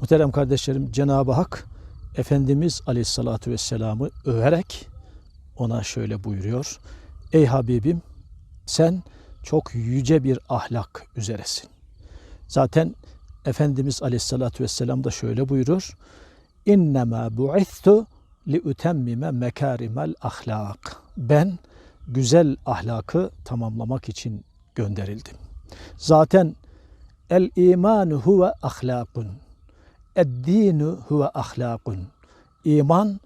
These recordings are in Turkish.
Muhterem kardeşlerim Cenab-ı Hak Efendimiz Aleyhisselatü Vesselam'ı överek ona şöyle buyuruyor. Ey Habibim sen çok yüce bir ahlak üzeresin. Zaten Efendimiz Aleyhisselatü Vesselam da şöyle buyurur. İnnemâ bu'ithu li utemmime mekârimel ahlak. Ben güzel ahlakı tamamlamak için gönderildim. Zaten el imanu huve ahlakun. Ed-dinu huve ahlakun. İman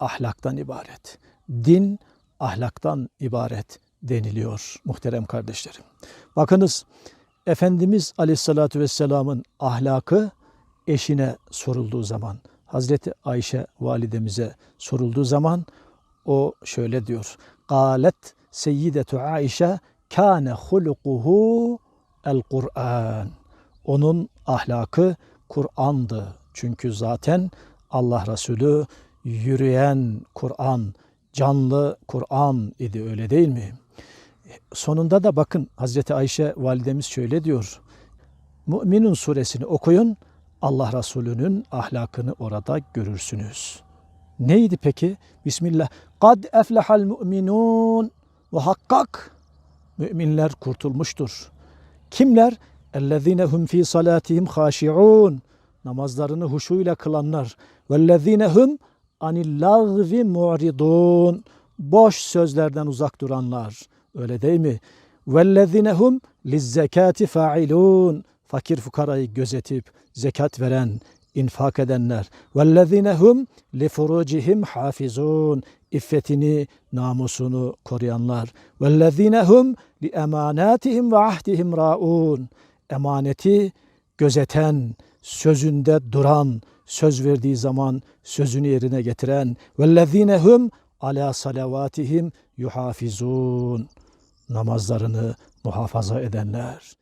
ahlaktan ibaret. Din ahlaktan ibaret deniliyor muhterem kardeşlerim. Bakınız Efendimiz Aleyhisselatü Vesselam'ın ahlakı eşine sorulduğu zaman, Hazreti Ayşe validemize sorulduğu zaman o şöyle diyor. Galet Seyyidetu Ayşe kâne hulukuhu el Kur'an. Onun ahlakı Kur'an'dı. Çünkü zaten Allah Resulü yürüyen Kur'an, canlı Kur'an idi öyle değil mi? Sonunda da bakın Hazreti Ayşe validemiz şöyle diyor. Müminun suresini okuyun. Allah Resulü'nün ahlakını orada görürsünüz. Neydi peki? Bismillah. Kad eflehal mu'minun. Muhakkak müminler kurtulmuştur. Kimler? اَلَّذ۪ينَ هُمْ ف۪ي صَلَاتِهِمْ خَاشِعُونَ Namazlarını huşuyla kılanlar. وَالَّذ۪ينَ هُمْ عَنِ اللَّغْوِ مُعْرِضُونَ Boş sözlerden uzak duranlar. Öyle değil mi? وَالَّذ۪ينَ هُمْ لِلزَّكَاتِ فَاعِلُونَ Fakir fukarayı gözetip zekat veren, infak edenler. وَالَّذ۪ينَ هُمْ لِفُرُوجِهِمْ حَافِزُونَ İffetini, namusunu koruyanlar. وَالَّذ۪ينَ هُمْ لِأَمَانَاتِهِمْ وَعَهْدِهِمْ رَاُونَ emaneti gözeten, sözünde duran, söz verdiği zaman sözünü yerine getiren vellezine hum ala salavatihim yuhafizun namazlarını muhafaza edenler.